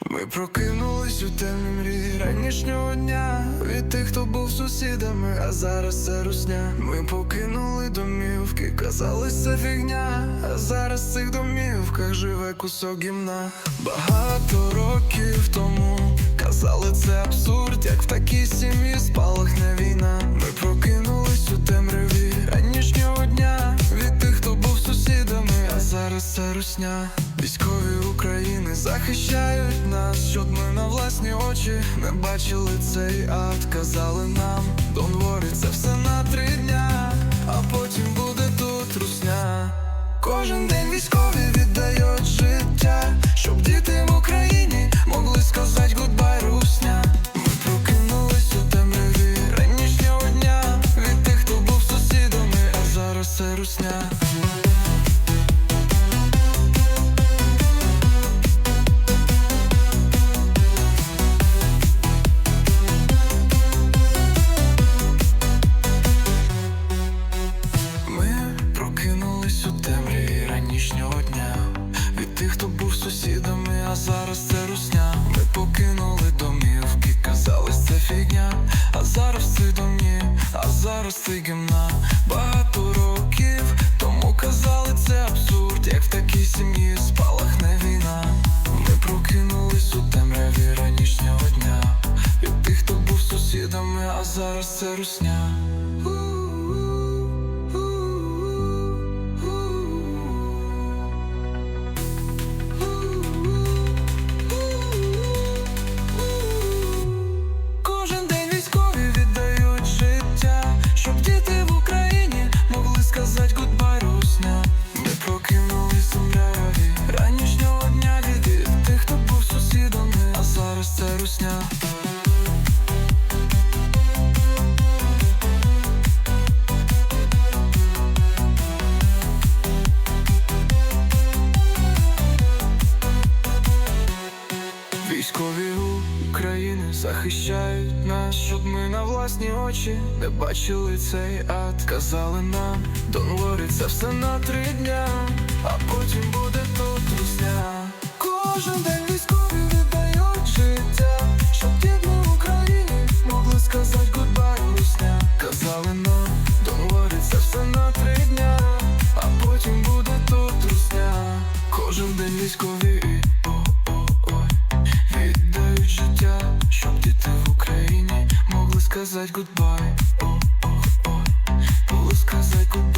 Ми прокинулись у темрі ранішнього дня. Від тих, хто був сусідами, а зараз це русня. Ми покинули домівки, казалися фігня, а зараз в цих домівках живе кусок гімна. Багато років тому казали це абсурд, як в такій сім'ї спалахне русня Військові України захищають нас, щоб ми на власні очі не бачили цей ад. Казали нам, Донворі, це все на три дня, а потім буде тут русня. Кожен день військові прокинулись у темряві ранішнього дня. Від тих, хто був сусідами, а зараз це русня. Ми покинули домівки, казалось це фігня. А зараз це домі, а зараз це гімна. Багато років тому казали це абсурд Як в такій сім'ї спалахне війна. Ми прокинулись у темряві ранішнього дня. Від тих, хто був сусідами, а зараз це русня ранішнього дня від тих, хто був сусідами, а зараз це русня. Військові України захищають нас, щоб ми на власні очі не бачили цей ад. Казали нам, це все на три дня, Кожен день військові віддають життя, щоб діти в Україні могли сказати гудбай, русня. Казали нам, це все на три дня, а потім буде тут русня. Кожен день військові о-о-ой Віддають життя, щоб діти в Україні могли сказати гудбай, Могли сказати гудбай,